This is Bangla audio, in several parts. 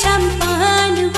champagne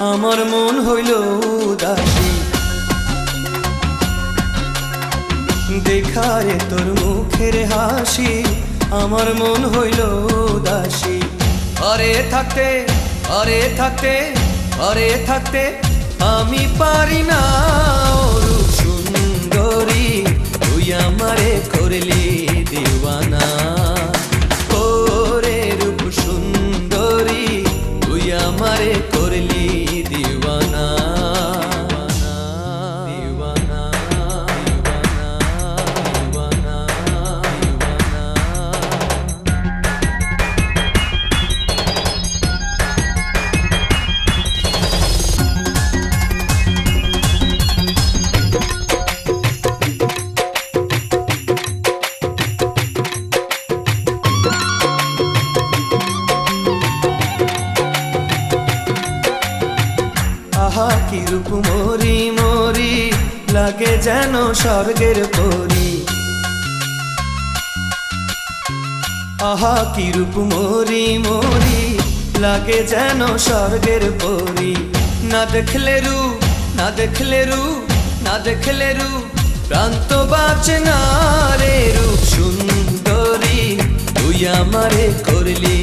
আমার মন হইল উদাসী। দেখারে তোর মুখের হাসি, আমার মন হইল উদাসী। আরে থাকতে আরে থাকতে আরে থাকতে আমি পারি না। রূপ মরি মরি লাগে যেন স্বর্গের পরি। আহা, কি রূপ মরি মরি লাগে যেন স্বর্গের পরি। না দেখলে রূপ, না দেখলে রূপ, না দেখলে রূপ, প্রান্ত বাঁচে না রে রূপ। সুন্দরী, তুই আমারে করলি